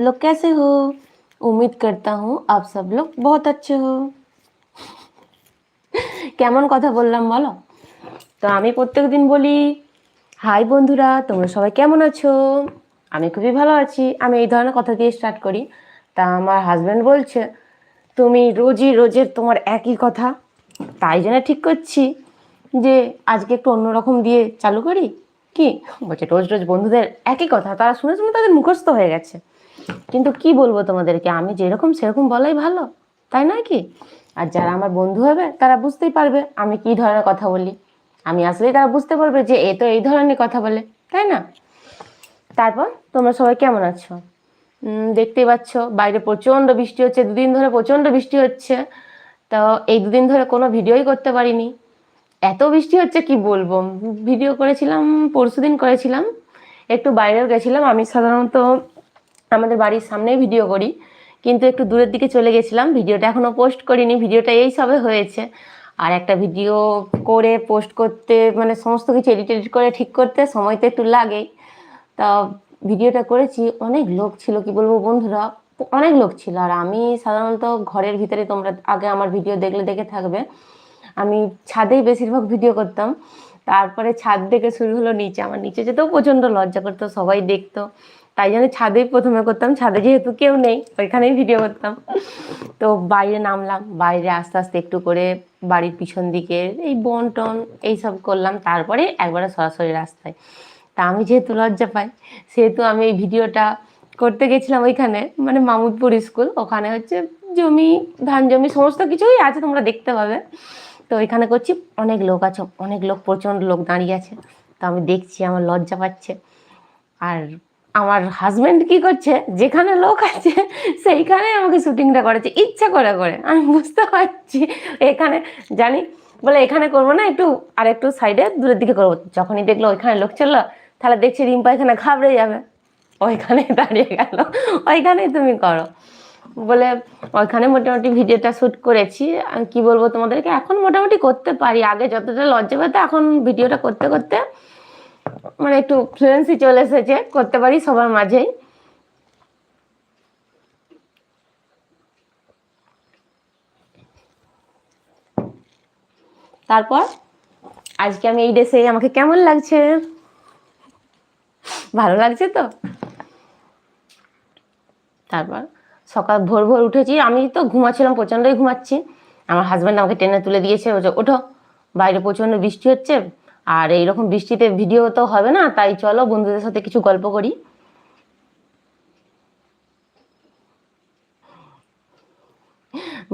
लोग कैसे हो उम्मीद करता हूँ आप सब लोग बहुत अच्छे हो কেমন কথা বললাম বলো তো আমি প্রত্যেকদিন বলি হাই বন্ধুরা তোমরা সবাই কেমন আছো আমি খুবই ভালো আছি আমি এই ধরনের কথা দিয়ে স্টার্ট করি তা আমার হাজব্যান্ড বলছে তুমি রোজই রোজের তোমার একই কথা তাই জন্য ঠিক করছি যে আজকে একটু অন্যরকম দিয়ে চালু করি কি বলছে রোজ রোজ বন্ধুদের একই কথা তারা শুনে শুনে তাদের মুখস্থ হয়ে গেছে কিন্তু কি বলব তোমাদেরকে? আমি যেরকম সেরকম বলাই ভালো, তাই নয় কি? আর যারা আমার বন্ধু হবে, তারা বুঝতেই পারবে আমি কি ধরনের কথা বলি। আমি আসলেই তারা বুঝতে পারবে যে এ তো এই ধরনের কথা বলে, তাই না? তারপর, তোমরা সবাই কেমন আছো? দেখতেই পাচ্ছ, বাইরে প্রচণ্ড বৃষ্টি হচ্ছে, দুদিন ধরে প্রচণ্ড বৃষ্টি হচ্ছে। তো এই দুদিন ধরে কোনো ভিডিওই করতে পারিনি। এত বৃষ্টি হচ্ছে, কি বলব? ভিডিও করেছিলাম, পরশুদিন করেছিলাম। একটু বাইরেও গেছিলাম, আমি সাধারণত আমাদের বাড়ির সামনেই ভিডিও করি। কিন্তু একটু দূরের দিকে চলে গেছিলাম ভিডিওটা এখনও পোস্ট করিনি ভিডিওটা এই সবে হয়েছে। আর একটা ভিডিও করে পোস্ট করতে মানে সমস্ত কিছু এডিট এডিট করে ঠিক করতে সময় তো একটু লাগেই। তা ভিডিওটা করেছি, অনেক লোক ছিল, কি বলব বন্ধুরা? অনেক লোক ছিল। আর আমি সাধারণত ঘরের ভিতরে তোমরা আগে আমার ভিডিও দেখলে দেখে থাকবে। আমি ছাদেই বেশিরভাগ ভিডিও করতাম। তারপরে ছাদ থেকে শুরু হলো নিচে। আমার নিচে যেতেও প্রচণ্ড লজ্জা করতো, সবাই দেখতো। তাই জন্য ছাদেই প্রথমে করতাম, ছাদে যেহেতু কেউ নেই, ওইখানেই ভিডিও করতাম। তো বাইরে নামলাম, বাইরে আস্তে আস্তে একটু করে বাড়ির পিছন দিকে এই বন টন এইসব করলাম, তারপরে একবারে সরাসরি রাস্তায়। তা আমি যেহেতু লজ্জা পাই, সেহেতু আমি এই ভিডিওটা করতে গেছিলাম ওইখানে মানে মামুদপুর স্কুল, ওখানে হচ্ছে জমি, ধান জমি, সমস্ত কিছুই আছে, তোমরা দেখতে পাবে। তো ওইখানে করছি, অনেক লোক আছে, অনেক লোক, প্রচণ্ড লোক দাঁড়িয়ে আছে। তো আমি দেখছি, আমার লজ্জা পাচ্ছে। আর আমার হাজবেন্ড কি করছে? যেখানে লোক আছে সেইখানে আমাকে শুটিংটা করেছে ইচ্ছা করে করে। আমি বুঝতে পারছি। এখানে, জানি, বলে এখানে করব না, একটু আর একটু সাইডে দূরের দিকে করব। যখনই দেখল ওইখানে লোক চলল, তাহলে দেখছি রিম্পা এখানে ঘাবড়ে যাবে। ওইখানে দাঁড়িয়ে গেল। ওইখানেই তুমি করো। বলে, ওইখানে মোটামুটি ভিডিওটা শ্যুট করেছি। আমি কি বলব তোমাদেরকে? এখন মোটামুটি করতে পারি। আগে যতটা লজ্জা পেতো, এখন ভিডিওটা করতে করতে মানে একটু ফ্লুয়েন্সি চলে এসেছে, করতে পারি সবার মাঝেই। তারপর, আজকে আমি এই ড্রেসে আমাকে কেমন লাগছে? ভালো লাগছে তো? তারপর, সকাল ভোর ভোর উঠেছি। আমি তো ঘুমাচ্ছিলাম, প্রচণ্ডই ঘুমাচ্ছি। আমার হাজব্যান্ড আমাকে টেনে তুলে দিয়েছে ওঠো, বাইরে প্রচণ্ড বৃষ্টি হচ্ছে। আর এইরকম বৃষ্টিতে ভিডিও তো হবে না, তাই চলো বন্ধুদের সাথে কিছু গল্প করি।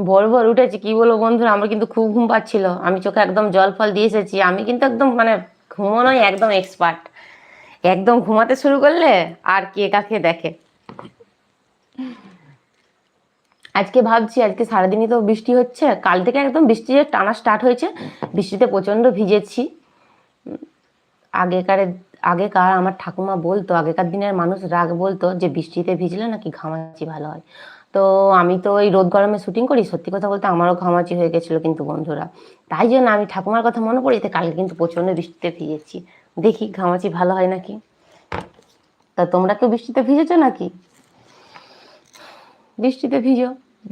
ভোর ভোর উঠেছি, কি বলব বন্ধুরা, আমার কিন্তু খুব ঘুম পাচ্ছিল। আমি চোখে একদম জল ফল দিয়ে এসেছি, আমি কিন্তু একদম মানে ঘুমোনোই একদম এক্সপার্ট একদম ঘুমাতে শুরু করলে আর কে কাকে দেখে। আজকে ভাবছি, আজকে সারাদিনই তো বৃষ্টি হচ্ছে, কাল থেকে একদম বৃষ্টি টানা স্টার্ট হয়েছে, বৃষ্টিতে প্রচণ্ড ভিজেছি। আগেকার আগেকার আমার ঠাকুমা বলতো, আগেকার দিনের মানুষ রাগ বলতো যে বৃষ্টিতে ভিজলে নাকি ঘামাচি ভালো হয়। তো আমি তো ওই রোদ গরমে শুটিং করি, সত্যি কথা বলতে আমারও ঘামাচি হয়ে গেছিল কিন্তু বন্ধুরা। তাই জন্য আমি ঠাকুমার কথা মনে পড়ি তো কালকে কিন্তু প্রচণ্ড বৃষ্টিতে ভিজেছি। দেখি ঘামাচি ভালো হয় নাকি? তা তোমরা কেউ বৃষ্টিতে ভিজেছো নাকি? বৃষ্টিতে ভিজো,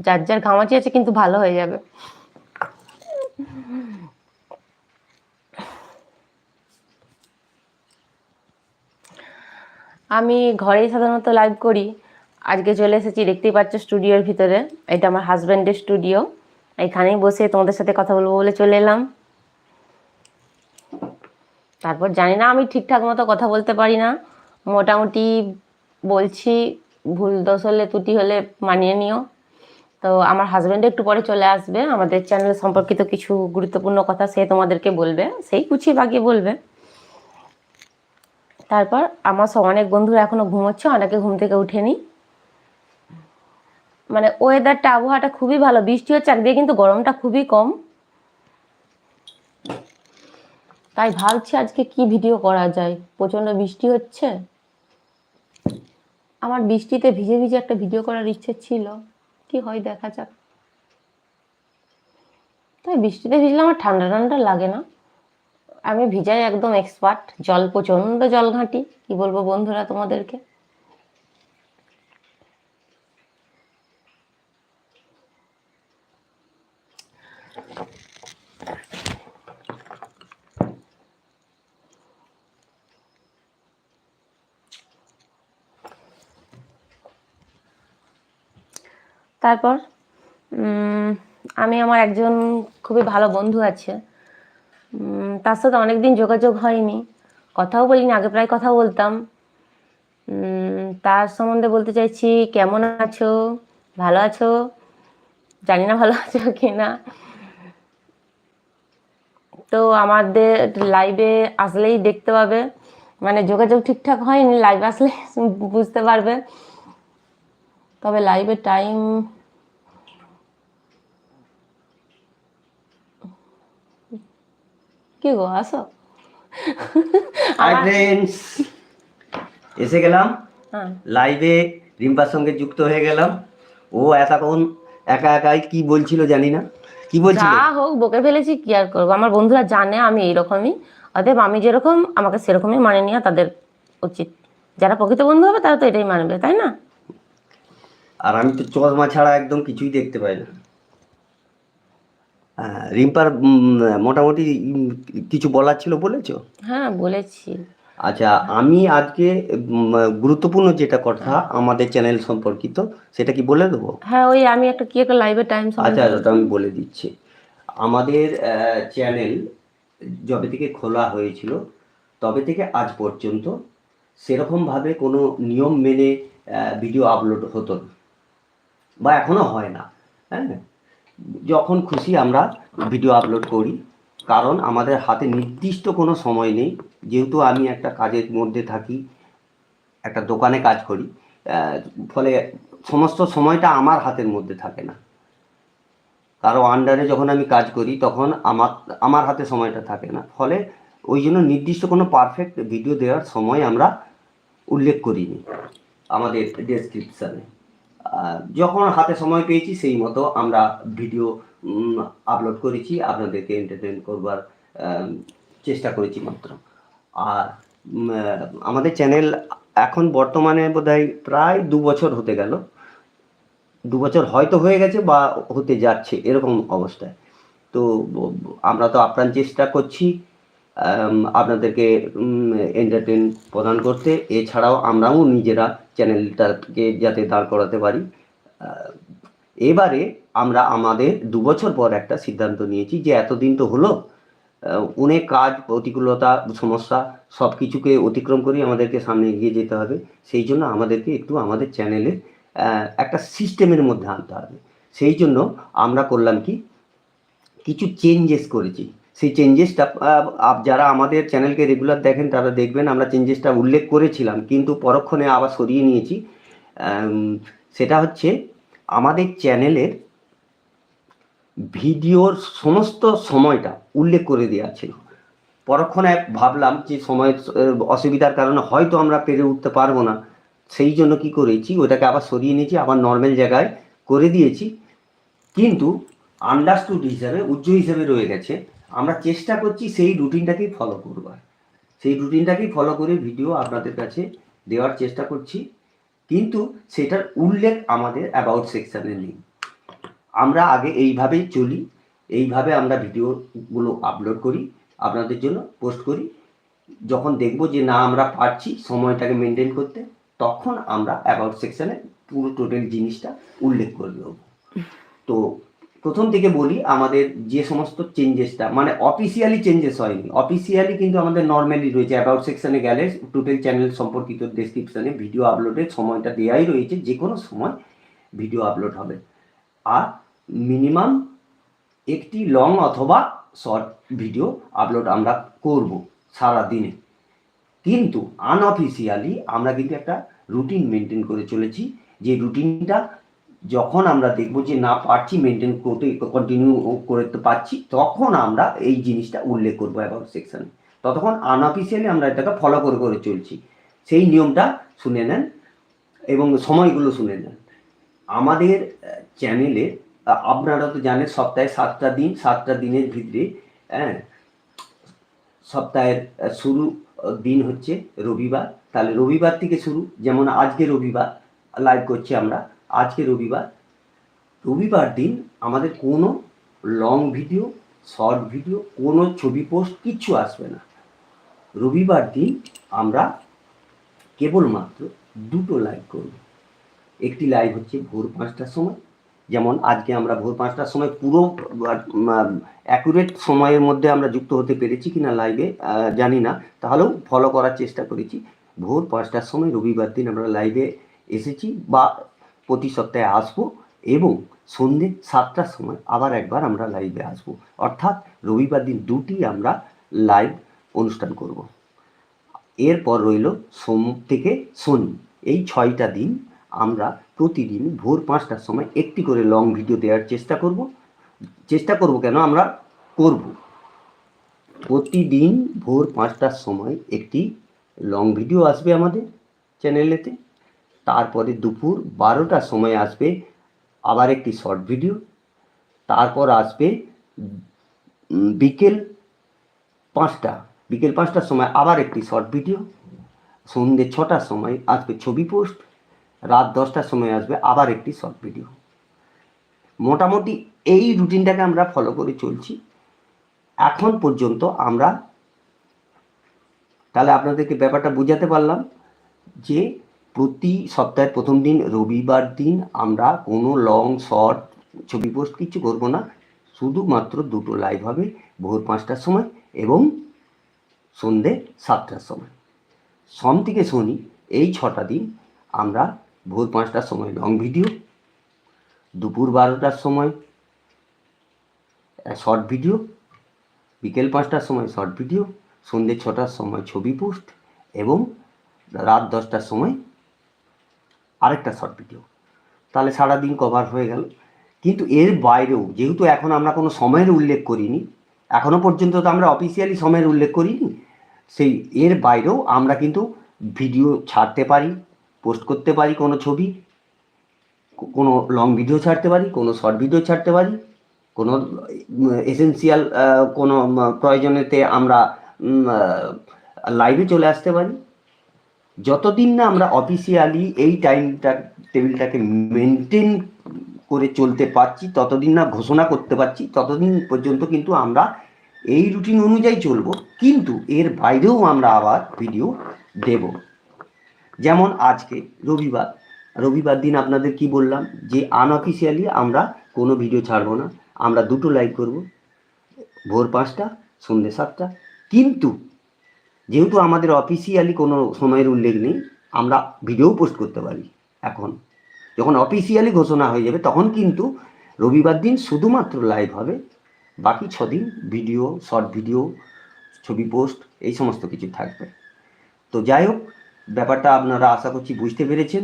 যার যার ঘামাচি আছে কিন্তু ভালো হয়ে যাবে। আমি ঘরেই সাধারণত লাইভ করি। আজকে চলে এসেছি, দেখতেই পাচ্ছ স্টুডিওর ভিতরে। এটা আমার হাজব্যান্ডের স্টুডিও এখানেই বসে তোমাদের সাথে কথা বলব বলে চলে এলাম। তারপর জানি না আমি ঠিকঠাক মতো কথা বলতে পারি না। মোটামুটি বলছি, ভুল দোষ হলে, ত্রুটি হলে মানিয়ে নিও। তো আমার হাজব্যান্ড একটু পরে চলে আসবে। আমাদের চ্যানেল সম্পর্কিত কিছু গুরুত্বপূর্ণ কথা সে তোমাদেরকে বলবে। সেই গুছিয়ে বাগিয়ে বলবে। তারপর আমার সব অনেক বন্ধুরা এখনও ঘুমোচ্ছে, অনেকে ঘুম থেকে উঠেনি। মানে ওয়েদারটা আবহাওয়াটা খুবই ভালো, বৃষ্টি হচ্ছে, একদিকে কিন্তু গরমটা খুবই কম। তাই ভাবছি আজকে কি ভিডিও করা যায়? প্রচণ্ড বৃষ্টি হচ্ছে। আমার বৃষ্টিতে ভিজে ভিজে একটা ভিডিও করার ইচ্ছে ছিল। কি হয় দেখা যাক। তাই বৃষ্টিতে ভিজলে আমার ঠান্ডা ঠান্ডা লাগে না। আমি ভিজাই একদম এক্সপার্ট জল, প্রচণ্ড জল ঘাঁটি, কি বলব বন্ধুরা তোমাদেরকে? তারপর আমি আমার একজন খুবই ভালো বন্ধু আছে তার সাথে অনেকদিন যোগাযোগ হয়নি। কথাও বলিনি, আগে প্রায় কথা বলতাম। তার সম্বন্ধে বলতে চাইছি, কেমন আছো? ভালো আছো? জানি না ভালো আছো কি না তো আমাদের লাইভে আসলেই দেখতে পাবে। মানে যোগাযোগ ঠিকঠাক হয়নি লাইভ আসলে বুঝতে পারবে। তবে লাইভের টাইম কি গো আসো। ফ্রেন্ডস এসে গেলাম। হ্যাঁ। লাইভে রিম্পার সঙ্গে যুক্ত হয়ে গেলাম। ও এতক্ষণ একা একাই কি বলছিল জানি না। কি বলছিল? যা হোক বকে ফেলেছি কি আর করব? আমার বন্ধুরা জানে আমি এইরকমই। অতএব আমি যেরকম আমাকে সেরকমই মানে নেওয়া তাদের উচিত। যারা প্রকৃত বন্ধু হবে তারা তো এটাই মানবে তাই না? আর আমি তো চশমা ছাড়া একদম কিছুই দেখতে পাই না। হ্যাঁ, রিম্পার মোটামুটি কিছু বলার ছিল বলেছ? হ্যাঁ বলেছি। আচ্ছা আমি আজকে গুরুত্বপূর্ণ যেটা কথা আমাদের চ্যানেল সম্পর্কিত সেটা কি বলে দেবো? হ্যাঁ ওই আমি একটা কি একটা লাইভের টাইম আচ্ছা ওটা আমি বলে দিচ্ছি। আমাদের চ্যানেল যবে থেকে খোলা হয়েছিল তবে থেকে আজ পর্যন্ত সেরকমভাবে কোনো নিয়ম মেনে ভিডিও আপলোড হতো না। বা এখনও হয় না হ্যাঁ? যখন খুশি আমরা ভিডিও আপলোড করি, কারণ আমাদের হাতে নির্দিষ্ট কোনো সময় নেই। যেহেতু আমি একটা কাজের মধ্যে থাকি, একটা দোকানে কাজ করি ফলে সমস্ত সময়টা আমার হাতের মধ্যে থাকে না। কারও আন্ডারে যখন আমি কাজ করি, তখন আমার আমার হাতে সময়টা থাকে না। ফলে ওই জন্য নির্দিষ্ট কোনো পারফেক্ট ভিডিও দেওয়ার সময় আমরা উল্লেখ করিনি আমাদের ডেসক্রিপশানে যখন হাতে সময় পেয়েছি, সেই মতো আমরা ভিডিও আপলোড করেছি। আপনাদেরকে এন্টারটেন করবার চেষ্টা করেছি মাত্র। আর আমাদের চ্যানেল এখন বর্তমানে বোধহয় প্রায় দু বছর হতে গেল। দু বছর হয়তো হয়ে গেছে বা হতে যাচ্ছে এরকম অবস্থায়। তো আমরা তো আপ্রাণ চেষ্টা করছি। আপনাদেরকে এন্টারটেন প্রদান করতে। এছাড়াও আমরাও নিজেরা চ্যানেলটাকে যাতে দাঁড় করাতে পারি। এবারে আমরা আমাদের দু বছর পর একটা সিদ্ধান্ত নিয়েছি যে এতদিন তো হলো। অনেক কাজ, প্রতিকূলতা, সমস্যা সব কিছুকে অতিক্রম করে আমাদেরকে সামনে এগিয়ে যেতে হবে। সেই জন্য আমাদেরকে একটু আমাদের চ্যানেলে একটা সিস্টেমের মধ্যে আনতে হবে। সেই জন্য আমরা করলাম কি? কিছু চেঞ্জেস করেছি। সেই চেঞ্জেসটা আপ যারা আমাদের চ্যানেলকে রেগুলার দেখেন তারা দেখবেন আমরা চেঞ্জেসটা উল্লেখ করেছিলাম, কিন্তু পরক্ষণে আবার সরিয়ে নিয়েছি। সেটা হচ্ছে আমাদের চ্যানেলের ভিডিওর সমস্ত সময়টা উল্লেখ করে দেওয়া ছিল। পরক্ষণে ভাবলাম যে সময় অসুবিধার কারণে হয়তো আমরা পেরে উঠতে পারব না। সেই জন্য কি করেছি, ওটাকে আবার সরিয়ে নিয়েছি, আবার নর্মাল জায়গায় করে দিয়েছি। কিন্তু আন্ডারস্টুড হিসাবে উজ্জ্ব হিসাবে রয়ে গেছে। আমরা চেষ্টা করছি সেই রুটিনটাকেই ফলো করবার। সেই রুটিনটাকেই ফলো করে ভিডিও আপনাদের কাছে দেওয়ার চেষ্টা করছি। কিন্তু সেটার উল্লেখ আমাদের অ্যাবাউট সেকশানে নেই। আমরা আগে এইভাবেই চলি, এইভাবে আমরা ভিডিওগুলো আপলোড করি, আপনাদের জন্য পোস্ট করি। যখন দেখব যে না, আমরা পারছি সময়টাকে মেনটেন করতে, তখন আমরা অ্যাবাউট সেকশানে পুরো টোটাল জিনিসটা উল্লেখ করে দেবো তো প্রথম থেকে বলি আমাদের যে সমস্ত চেঞ্জেসটা মানে অফিসিয়ালি চেঞ্জেস হয়নি। অফিসিয়ালি কিন্তু আমাদের নর্মালি রয়েছে অ্যাবাউট সেকশনে গেলে টোটাল চ্যানেল সম্পর্কিত ডেসক্রিপশনে ভিডিও আপলোডের সময়টা দেওয়াই রয়েছে, যে কোনো সময় ভিডিও আপলোড হবে। আর মিনিমাম একটি লং অথবা শর্ট ভিডিও আপলোড আমরা করব সারা দিনে কিন্তু আনঅফিসিয়ালি আমরা কিন্তু একটা রুটিন মেনটেন করে চলেছি, যে রুটিনটা যখন আমরা দেখব যে না পারছি মেনটেন করতে কন্টিনিউ করতে পারছি, তখন আমরা এই জিনিসটা উল্লেখ করব অ্যাবাউট সেকশনে ততক্ষণ আনঅফিসিয়ালি আমরা এটাকে ফলো করে করে চলছি। সেই নিয়মটা শুনে নেন এবং সময়গুলো শুনে নেন। আমাদের চ্যানেলে আপনারা তো জানেন সপ্তাহে সাতটা দিন, সাতটা দিনের ভিতরে হ্যাঁ সপ্তাহের শুরু দিন হচ্ছে রবিবার। তাহলে রবিবার থেকে শুরু, যেমন আজকে রবিবার লাইভ করছি আমরা। আজকে রবিবার। রবিবার দিন আমাদের কোনো লং ভিডিও শর্ট ভিডিও কোনো ছবি পোস্ট কিচ্ছু আসবে না। রবিবার দিন আমরা কেবলমাত্র দুটো লাইভ করব। একটি লাইভ হচ্ছে ভোর পাঁচটার সময়। যেমন আজকে আমরা ভোর পাঁচটার সময় পুরো অ্যাকুরেট সময়ের মধ্যে আমরা যুক্ত হতে পেরেছি কি না লাইভে জানি না। তাহলেও ফলো করার চেষ্টা করেছি। ভোর পাঁচটার সময় রবিবার দিন আমরা লাইভে এসেছি বা প্রতি সপ্তাহে আসব এবং সন্ধ্যে সাতটার সময় আবার একবার আমরা লাইভে আসব। অর্থাৎ রবিবার দিন দুটি আমরা লাইভ অনুষ্ঠান করব। এরপর রইল সোম থেকে শনি। এই ছয়টা দিন আমরা প্রতিদিন ভোর পাঁচটার সময় একটি করে লং ভিডিও দেওয়ার চেষ্টা করব। চেষ্টা করব কেন আমরা করব। প্রতিদিন ভোর পাঁচটার সময় একটি লং ভিডিও আসবে আমাদের চ্যানেলেতে তারপরে দুপুর বারোটার সময় আসবে আবার একটি শর্ট ভিডিও। তারপর আসবে বিকেল পাঁচটা, বিকেল পাঁচটার সময় আবার একটি শর্ট ভিডিও। সন্ধ্যে ছটার সময় আসবে ছবি পোস্ট, রাত দশটার সময় আসবে আবার একটি শর্ট ভিডিও। মোটামুটি এই রুটিনটাকে আমরা ফলো করে চলছি। এখন পর্যন্ত আমরা, তাহলে আপনাদেরকে ব্যাপারটা বোঝাতে পারলাম যে প্রতি সপ্তাহের প্রথম দিন, রবিবার দিন আমরা কোনো লং শর্ট ছবি পোস্ট কিছু করব না। শুধুমাত্র দুটো লাইভ হবে, ভোর পাঁচটার সময় এবং সন্ধে সাতটার সময়। সোম থেকে শনি এই ছটা দিন আমরা ভোর পাঁচটার সময় লং ভিডিও দুপুর বারোটার সময় শর্ট ভিডিও বিকেল পাঁচটার সময় শর্ট ভিডিও সন্ধ্যে ছটার সময় ছবি পোস্ট এবং রাত দশটার সময় আরেকটা শর্ট ভিডিও তাহলে সারাদিন কভার হয়ে গেল। কিন্তু এর বাইরেও, যেহেতু এখন আমরা কোনো সময়ের উল্লেখ করিনি, এখনও পর্যন্ত তো আমরা অফিসিয়ালি সময়ের উল্লেখ করিনি, সেই এর বাইরেও আমরা কিন্তু ভিডিও ছাড়তে পারি পোস্ট করতে পারি কোনো ছবি কোনো লং ভিডিও ছাড়তে পারি, কোনো শর্ট ভিডিও ছাড়তে পারি, কোনো এসেন্সিয়াল কোনো প্রয়োজনেতে আমরা লাইভে চলে আসতে পারি। যতদিন না আমরা অফিসিয়ালি এই টাইমটা টেবিলটাকে মেনটেন করে চলতে পারছি, ততদিন না ঘোষণা করতে পারছি, ততদিন পর্যন্ত কিন্তু আমরা এই রুটিন অনুযায়ী চলবো। কিন্তু এর বাইরেও আমরা আবার ভিডিও দেব। যেমন আজকে, রবিবার রবিবার দিন আপনাদের কি বললাম? যে আনঅফিসিয়ালি আমরা কোনো ভিডিও ছাড়বো না। আমরা দুটো লাইভ করব। ভোর পাঁচটা, সন্ধ্যে সাতটা। কিন্তু যেহেতু আমাদের অফিসিয়ালি কোনো সময়ের উল্লেখ নেই, আমরা ভিডিও পোস্ট করতে পারি এখন। যখন অফিসিয়ালি ঘোষণা হয়ে যাবে, তখন কিন্তু রবিবার দিন শুধুমাত্র লাইভ হবে। বাকি ছদিন ভিডিও শর্ট ভিডিও ছবি পোস্ট এই সমস্ত কিছু থাকবে। তো যাই হোক, ব্যাপারটা আপনারা আশা করছি বুঝতে পেরেছেন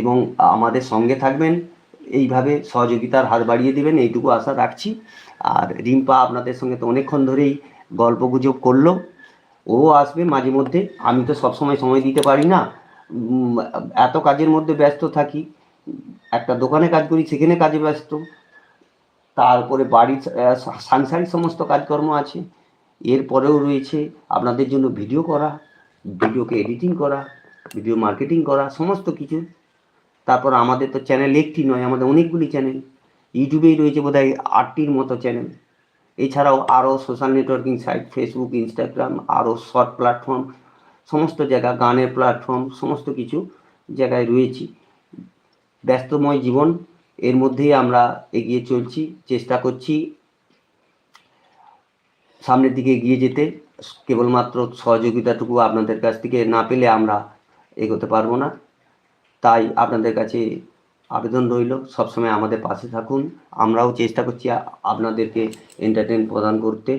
এবং আমাদের সঙ্গে থাকবেন। এইভাবে সহযোগিতার হাত বাড়িয়ে দেবেন, এইটুকু আশা রাখছি। আর রিম্পা আপনাদের সঙ্গে তো অনেকক্ষণ ধরেই গল্প গুজব করল। ও আসবে মাঝে মধ্যে। আমি তো সবসময় সময় দিতে পারি না। এত কাজের মধ্যে ব্যস্ত থাকি। একটা দোকানে কাজ করি, সেখানে কাজে ব্যস্ত। তারপরে বাড়ির সাংসারিক সমস্ত কাজকর্ম আছে। এরপরেও রয়েছে আপনাদের জন্য ভিডিও করা, ভিডিওকে এডিটিং করা, ভিডিও মার্কেটিং করা, সমস্ত কিছু। তারপর আমাদের তো চ্যানেল একটি নয়, আমাদের অনেকগুলি চ্যানেল। ইউটিউবেই রয়েছে বোধহয় আটটির মতো চ্যানেল। এছাড়াও আরও social networking site Facebook Instagram আরও শর্ট প্ল্যাটফর্ম সমস্ত জায়গা, গানের প্ল্যাটফর্ম সমস্ত কিছু জায়গায় রয়েছি। ব্যস্তময় জীবন, এর মধ্যেই আমরা এগিয়ে চলছি, চেষ্টা করছি সামনের দিকে এগিয়ে যেতে। কেবলমাত্র সহযোগিতাটুকু আপনাদের কাছ থেকে না পেলে আমরা এগোতে পারব না। তাই আপনাদের কাছে আবেদন রইল। সবসময় আমাদের পাশে থাকুন। আমরাও চেষ্টা করছি আপনাদেরকে এন্টারটেন প্রদান করতে।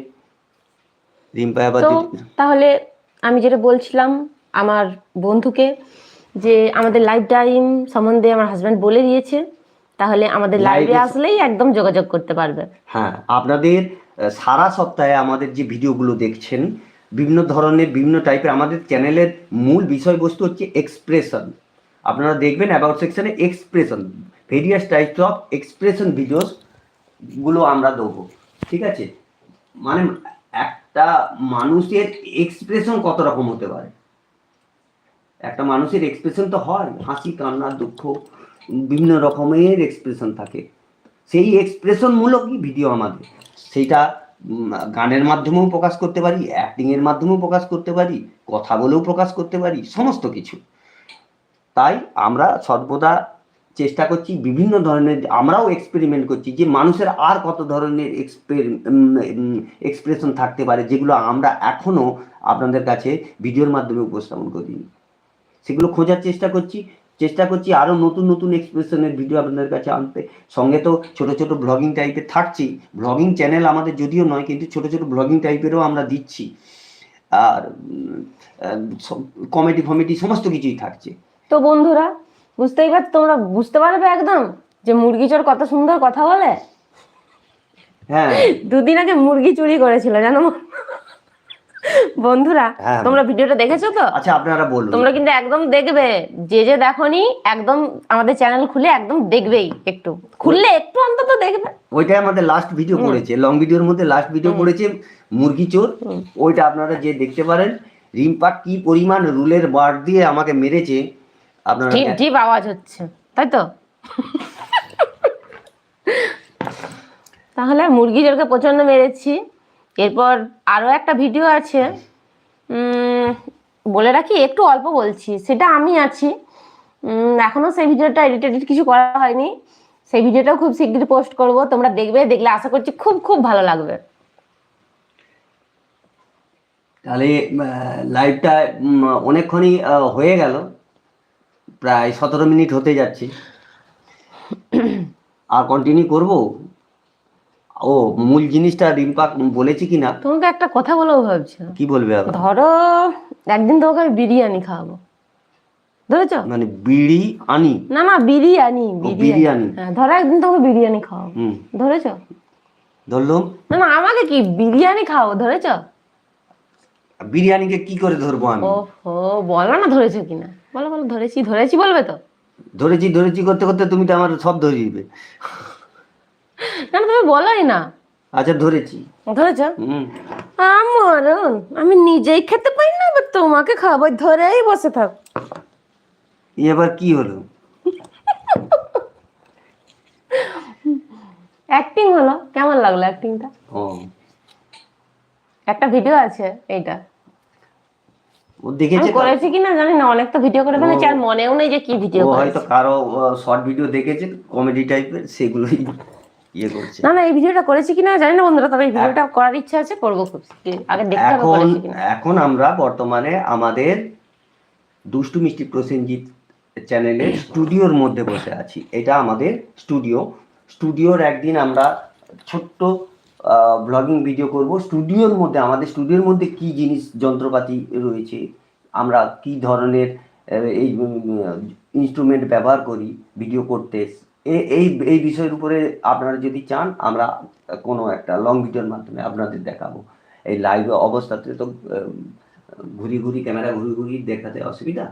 রিম্পা তাহলে আমি যেটা বলছিলাম আমার বন্ধুকে যে আমাদের লাইভ টাইম সম্বন্ধে আমার হাজব্যান্ড বলে দিয়েছে তাহলে আমাদের লাইভে আসলেই একদম যোগাযোগ করতে পারবে। হ্যাঁ আপনাদের সারা সপ্তাহে আমাদের যে ভিডিওগুলো দেখছেন বিভিন্ন ধরনের বিভিন্ন টাইপের আমাদের চ্যানেলের মূল বিষয়বস্তু হচ্ছে এক্সপ্রেশন আপনারা দেখবেন অ্যাবাউট সেকশনে expression various types of expression ভিডিওসগুলো আমরা দেবো, ঠিক আছে? মানে একটা মানুষের এক্সপ্রেশন কত রকম হতে পারে? একটা মানুষের এক্সপ্রেশন তো হয়, হাসি, কান্না, দুঃখ, বিভিন্ন রকমের এক্সপ্রেশন থাকে। সেই এক্সপ্রেশনমূলকই ভিডিও আমাদের। সেইটা গানের মাধ্যমেও প্রকাশ করতে পারি অ্যাক্টিংয়ের মাধ্যমেও প্রকাশ করতে পারি, কথা বলেও প্রকাশ করতে পারি, সমস্ত কিছু। তাই আমরা সর্বদা চেষ্টা করছি বিভিন্ন ধরনের, আমরাও এক্সপেরিমেন্ট করছি যে মানুষের আর কত ধরনের এক্সপ্রেশন থাকতে পারে যেগুলো আমরা এখনও আপনাদের কাছে ভিডিওর মাধ্যমে উপস্থাপন করিনি। সেগুলো খোঁজার চেষ্টা করছি চেষ্টা করছি আরও নতুন নতুন এক্সপ্রেশনের ভিডিও আপনাদের কাছে আনতে। সঙ্গে তো ছোট ছোট ব্লগিং টাইপের থাকছেই ব্লগিং চ্যানেল আমাদের যদিও নয়, কিন্তু ছোট ছোট ব্লগিং টাইপেরও আমরা দিচ্ছি। আর কমেডি ফমেডি সমস্ত কিছুই থাকছে। তো বন্ধুরা বুঝতেই পারছ তোমরা বুঝতে পারবে একদম যে মুরগি চোর কত সুন্দর কথা বলে? হ্যাঁ। দুদিন আগে মুরগি চুরি করেছিল জানো? বন্ধুরা হ্যাঁ। তোমরা ভিডিওটা দেখেছ তো? আচ্ছা আপনারা বলুন। তোমরা কিন্তু একদম দেখবে যে যে দেখোনি একদম আমাদের চ্যানেল খুলে একদম দেখবেই একটু। খুললে একটু অন্তত দেখবে। ওইটাই আমাদের লাস্ট ভিডিও করেছে লং ভিডিওর মধ্যে লাস্ট ভিডিও করেছে মুরগি চোর ওইটা আপনারা যে দেখতে পারেন রিম্পা কি পরিমাণ রুলের বার দিয়ে আমাকে মেরেছে আপনারা আওয়াজ হচ্ছে তাই তো? তাহলে মুরগি জোরকে প্রচণ্ড মেরেছি। এরপর আরও একটা ভিডিও আছে বলে রাখি একটু অল্প বলছি সেটা আমি আছি। উম, এখনও সেই ভিডিওটা এডিট এডিট কিছু করা হয়নি। সেই ভিডিওটাও খুব শীঘ্রই পোস্ট করব তোমরা দেখবে দেখলে আশা করছি খুব খুব ভালো লাগবে। তাহলে লাইভটা অনেকক্ষণই হয়ে গেল। প্রায় সতেরো মিনিট হতে যাচ্ছে। আর কন্টিনিউ করব? ও মূল জিনিসটা রিম্পা বলেছি কি না তোমাকে একটা কথা বলব ভাবছিলাম। কি বলবে আবার? ধরো একদিন তোমাকে আমি বিরিয়ানি খাওয়াবো। ধরেছো? মানে বিড়ি আনি না না বিরিয়ানি বিরিয়ানি। হ্যাঁ ধরো একদিন তোমাকে বিরিয়ানি খাওয়াবো। ধরেছো? ধরলাম? না না আমাকে কি বিরিয়ানি খাওয়াবো ধরেছো? বিরিয়ানিকে কি করে ধরবো আমি? ও হো বলো না ধরেছো কিনা। বলো বলো ধরেছি ধরেছি বলবে তো? ধরেছি ধরেছি করতে করতে তুমি তো আমার সব ধরে দিবে না তুমি বলোই না। আচ্ছা ধরেছি। ধরেছো? হুম। আমরণ আমি নিজেই খেতে পারি না এবার তোমাকে খাওয়াবো ধরেই বসে থাক। এবার কি হলো? অ্যাক্টিং হলো কেমন লাগল অ্যাক্টিংটা ও। একটা ভিডিও আছে এইটা। দেখেছে করেছি কিনা জানি না অনেক তো ভিডিও করে ফেলেছি আর মনেও নেই যে কি ভিডিও করেছি হয়তো কারও শর্ট ভিডিও দেখেছে কমেডি টাইপের সেগুলোই ইয়ে করছে। না না এই ভিডিওটা করেছি কিনা জানি না বন্ধুরা তবে এই ভিডিওটা করার ইচ্ছা আছে করব খুব আগে দেখতে হবে এখন কিনা। এখন আমরা বর্তমানে আমাদের দুষ্টু মিষ্টি প্রসেনজিৎ চ্যানেলের স্টুডিওর মধ্যে বসে আছি। এটা আমাদের স্টুডিও স্টুডিওর একদিন আমরা ছোট্ট ব্লগিং ভিডিও করব। স্টুডিওর মধ্যে, আমাদের স্টুডিওর মধ্যে কি জিনিস, যন্ত্রপাতি রয়েছে? আমরা কি ধরনের এই ইনস্ট্রুমেন্ট ব্যবহার করি ভিডিও করতে? এই এই বিষয়ের উপরে আপনারা যদি চান, আমরা কোনো একটা লং ভিডিওর মাধ্যমে আপনাদের দেখাবো। এই লাইভ অবস্থাতে তো ঘুরি ঘুরি ক্যামেরা ঘুরি ঘুরি দেখাতে অসুবিধা?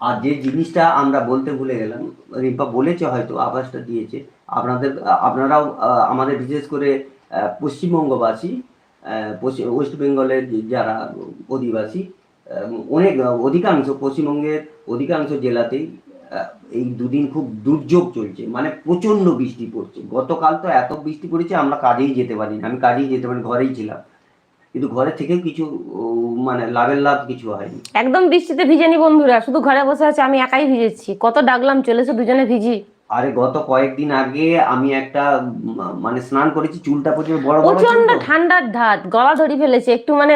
আর যে জিনিসটা আমরা বলতে ভুলে গেলাম, রিম্পা বলেছে হয়তো, আভাসটা দিয়েছে। আপনাদের, আপনারাও আমাদের বিশেষ করে পশ্চিমবঙ্গবাসী পশ্চিম ওয়েস্ট বেঙ্গলের যারা অধিবাসী অনেক, অধিকাংশ পশ্চিমবঙ্গের অধিকাংশ জেলাতেই এই দুদিন খুব দুর্যোগ চলছে। মানে প্রচণ্ড বৃষ্টি পড়ছে। গতকাল তো এত বৃষ্টি পড়েছে, আমরা কাজেই যেতে পারিনি। আমি কাজেই যেতে পারি ঘরেই ছিলাম। কিন্তু ঘরে থেকেও কিছু মানে লাভের লাভ কিছু হয়নি। একদম বৃষ্টিতে ভিজেনি বন্ধুরা শুধু ঘরে বসে আছে আমি একাই ভিজেছি। কত ডাকলাম চলেছে দুজনে ভিজি। আরে গত কয়েকদিন আগে আমি একটা মানে স্নান করেছি চুলটা প্রচুর বড় বড় প্রচণ্ড ঠান্ডার ধাত গলা ধরি ফেলেছে একটু মানে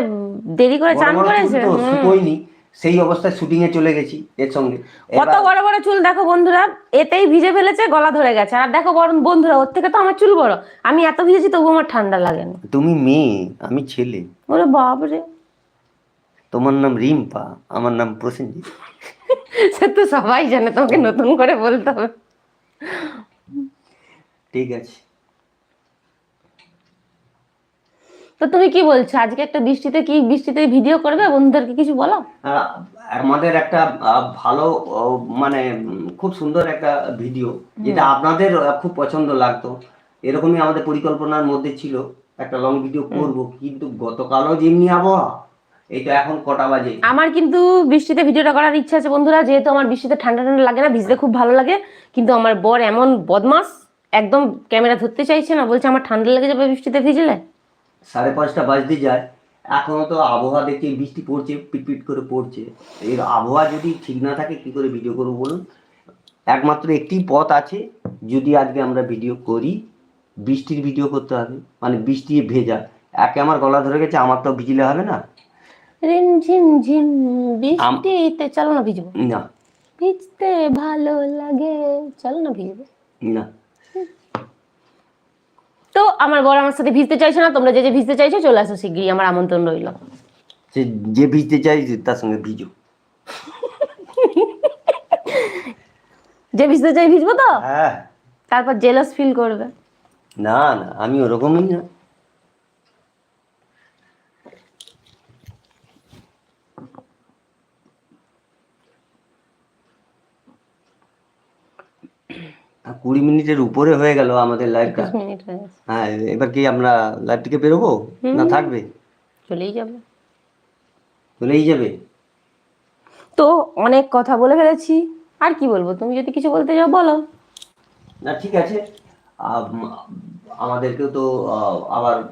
দেরি করে চান করেছে। শুকোয়নি। সেই অবস্থায় শুটিং এ চলে গেছি এর সঙ্গে। কত বড় বড় চুল দেখো বন্ধুরা এতেই ভিজে ফেলেছে গলা ধরে গেছে। আর দেখো বড় বন্ধুরা ওর থেকে তো আমার চুল বড়। আমি এত ভিজেছি তবু আমার ঠান্ডা লাগে না। তুমি মেয়ে আমি ছেলে। ওরে বাপরে। তোমার নাম রিম্পা আমার নাম প্রসেনজিৎ। সে তো সবাই জানে তোমাকে নতুন করে বলতে হবে। ঠিক আছে। তো তুমি কি বলছো? আজকে একটা বৃষ্টিতে কি বৃষ্টিতে ভিডিও করবে? বন্ধুদেরকে কিছু বলো। আমাদের একটা ভালো মানে খুব সুন্দর একটা ভিডিও। যেটা আপনাদের খুব পছন্দ লাগতো। এরকমই আমাদের পরিকল্পনার মধ্যে ছিল। একটা লং ভিডিও করব। কিন্তু গতকালও যেমনি আবহাওয়া এই তো এখন কটা বাজে। আমার কিন্তু বৃষ্টিতে ভিডিওটা করার ইচ্ছা আছে বন্ধুরা। যেহেতু আমার বৃষ্টিতে ঠান্ডা ঠান্ডা লাগে না ভিজতে খুব ভালো লাগে। কিন্তু আমার বর এমন বদমাস একদম ক্যামেরা ধরতে চাইছে না। বলছে আমার ঠান্ডা লেগে যাবে বৃষ্টিতে ভিজলে? সাড়ে পাঁচটা বাজতে যায় এখনও তো আবহাওয়া দেখছি বৃষ্টি পড়ছে পিটপিট করে পড়ছে। এর আবহাওয়া যদি ঠিক না থাকে কি করে ভিডিও করব বলুন? একমাত্র একটি পথ আছে যদি আজকে আমরা ভিডিও করি বৃষ্টির ভিডিও করতে হবে মানে বৃষ্টি ভেজা। একে আমার গলা ধরে গেছে আমার তো ভিজলে হবে না? ঝিম বৃষ্টিতে চলো না ভিজবো। না। ভিজতে ভালো লাগে চলো না ভিজবো। না। তো আমার বর আমার সাথে ভিজতে চাইছে না তোমরা যে যে ভিজতে চাইছো চলে আসো শিগগিরই আমার আমন্ত্রণ রইল। সে যে ভিজতে চাইছে তার সঙ্গে ভিজো। যে ভিজতে চাই ভিজবো তো? হ্যাঁ। তারপর জেলাস ফিল করবে। না না আমি ওরকমই না। কুড়ি মিনিটের উপরে হয়ে গেল আমাদের লাইভটা হয়ে এবার কি আমরা লাইভ থেকে বেরোবো? না থাকবে? চলেই যাবে। চলেই যাবে? তো অনেক কথা বলে ফেলেছি। আর কি বলব? তুমি যদি কিছু বলতে যাও বলো। না ঠিক আছে। আম, আমাদেরকেও তো আবার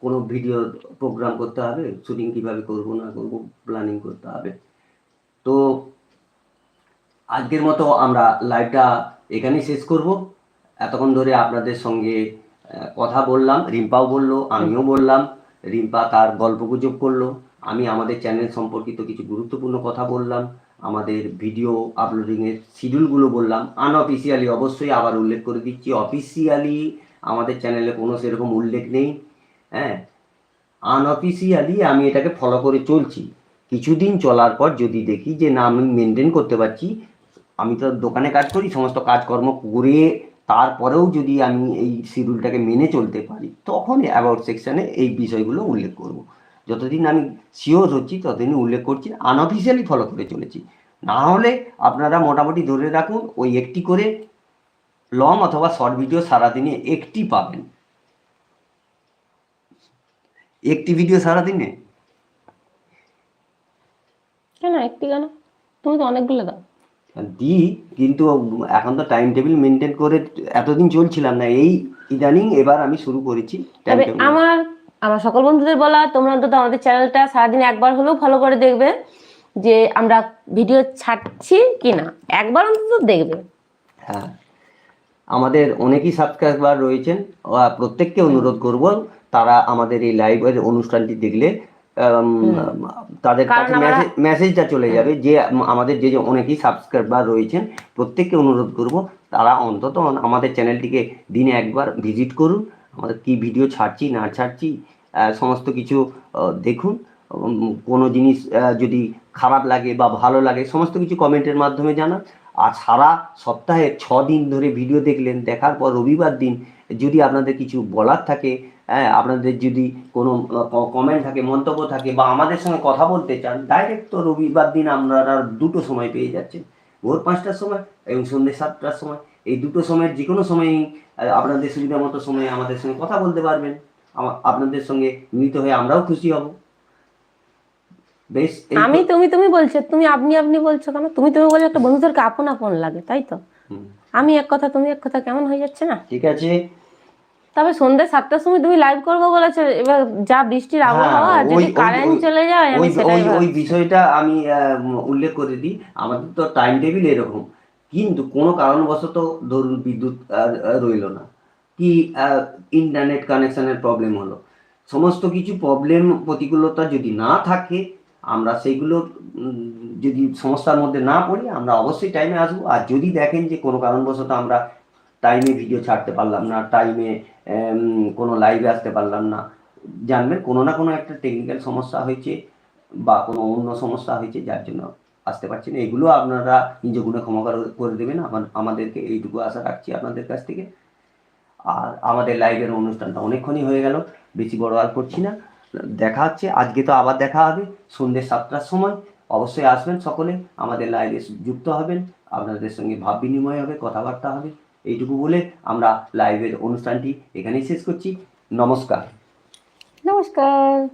কোনো ভিডিও প্রোগ্রাম করতে হবে। শুটিং কীভাবে করব না করব প্ল্যানিং করতে হবে। তো আজকের মতো আমরা লাইভটা এখানেই শেষ করব। এতক্ষণ ধরে আপনাদের সঙ্গে কথা বললাম, রিম্পাও বলল, আমিও বললাম, রিম্পা তার গল্পগুজব করল, আমি আমাদের চ্যানেল সম্পর্কিত কিছু গুরুত্বপূর্ণ কথা বললাম, আমাদের ভিডিও আপলোডিংয়ের শিডিউলগুলো বললাম আনঅফিসিয়ালি অবশ্যই আবার উল্লেখ করে দিচ্ছি অফিসিয়ালি আমাদের চ্যানেলে কোনো সেরকম উল্লেখ নেই হ্যাঁ? আনঅফিসিয়ালি আমি এটাকে ফলো করে চলছি। কিছুদিন চলার পর যদি দেখি যে না আমি মেনটেন করতে পারছি আমি তো দোকানে কাজ করি, সমস্ত কাজকর্ম করে তারপরেও যদি আমি এই শিডিউলটাকে মেনে চলতে পারি, তখন অ্যাবাউট সেকশানে এই বিষয়গুলো উল্লেখ করব। যতদিন আমি শিওর হচ্ছি ততদিন উল্লেখ করছি আনঅফিসিয়ালি ফলো করে চলেছি। না হলে আপনারা মোটামুটি ধরে রাখুন, ওই একটি করে লং অথবা শর্ট ভিডিও সারাদিনে একটি পাবেন। একটি ভিডিও সারাদিনে? কেন, একটি কেন? তুমি তো অনেকগুলো দাও। দিই কিন্তু এখন তো টাইম টেবিল মেনটেন করে এতদিন চলছিলাম না এই ইদানিং এবার আমি শুরু করেছি তবে আমার আমার সকল বন্ধুদের বলা তোমরা অন্তত আমাদের চ্যানেলটা সারাদিন একবার হলেও ফলো করে দেখবে যে আমরা ভিডিও ছাড়ছি কি না একবার অন্তত দেখবে। হ্যাঁ আমাদের অনেকই সাবস্ক্রাইবার রয়েছেন। প্রত্যেককে অনুরোধ করব তারা আমাদের এই লাইভের অনুষ্ঠানটি দেখলে তাদের কাছে মেসেজটা চলে যাবে যে আমাদের যে যে অনেকেই সাবস্ক্রাইবার রয়েছেন প্রত্যেককে অনুরোধ করব তারা অন্তত আমাদের চ্যানেলটিকে দিনে একবার ভিজিট করুন। আমাদের কি ভিডিও ছাড়ছি না ছাড়ছি সমস্ত কিছু দেখুন। কোনো জিনিস যদি খারাপ লাগে বা ভালো লাগে সমস্ত কিছু কমেন্টের মাধ্যমে জানান। আর সারা সপ্তাহে ছ দিন ধরে ভিডিও দেখলেন দেখার পর রবিবার দিন যদি আপনাদের কিছু বলার থাকে হ্যাঁ আপনাদের যদি কোনো কমেন্ট থাকে মন্তব্য থাকে বা আমাদের সঙ্গে কথা বলতে চান ডাইরেক্ট তো রবিবার দিন আপনারা দুটো সময় পেয়ে যাচ্ছেন। ভোর পাঁচটার সময় এবং সন্ধ্যে সাতটার সময়। এই দুটো সময়ের যে কোনো সময়ই আপনাদের সুবিধা মতো সময়ে আমাদের সঙ্গে কথা বলতে পারবেন। আপনাদের সঙ্গে মিলিত হয়ে আমরাও খুশি হব। বেশ আমি তুমি তুমি বলছো তুমি আপনি আপনি বলছো কেন? তুমি তুমি বলে একটা বন্ধুদেরকে আপন আপন লাগে তাই তো? আমি এক কথা তুমি এক কথা কেমন হয়ে যাচ্ছে না? ঠিক আছে। তবে সন্ধ্যা সাতটার সময় তুমি লাইভ করব বলেছ এবার যা বৃষ্টির আবহাওয়া হ্যাঁ, যদি কারেন্ট চলে যায় আমি ওই ওই বিষয়টা আমি উল্লেখ করে দিই। আমাদের তো টাইম টেবিল এরকম। কিন্তু কোনো কারণবশত ধরুন বিদ্যুৎ রইল না। কি ইন্টারনেট কানেকশনের প্রবলেম হলো? সমস্ত কিছু প্রবলেম প্রতিকূলতা যদি না থাকে আমরা সেইগুলো যদি সমস্যার মধ্যে না পড়ি আমরা অবশ্যই টাইমে আসব। আর যদি দেখেন যে কোনো কারণবশত আমরা টাইমে ভিডিও ছাড়তে পারলাম না টাইমে কোনো লাইভে আসতে পারলাম না। জানবেন, কোনো না কোনো একটা টেকনিক্যাল সমস্যা হয়েছে বা কোনো অন্য সমস্যা হয়েছে, যার জন্য আসতে পারছি না। এগুলো আপনারা নিজ গুণে ক্ষমা করে- দেবেন। আমাদেরকে এইটুকু আশা রাখছি আপনাদের কাছ থেকে। আর আমাদের লাইভের অনুষ্ঠানটা অনেকক্ষণই হয়ে গেল, বেশি বড় আর করছি না। দেখা হচ্ছে, আজকে তো আবার দেখা হবে সন্ধ্যে সাতটার সময়। অবশ্যই আসবেন সকলে। আমাদের লাইভে যুক্ত হবেন। আপনাদের সঙ্গে ভাব বিনিময় হবে, কথাবার্তা হবে। এইটুকু বলে আমরা লাইভের অনুষ্ঠানটি এখানেই শেষ করছি। নমস্কার। নমস্কার।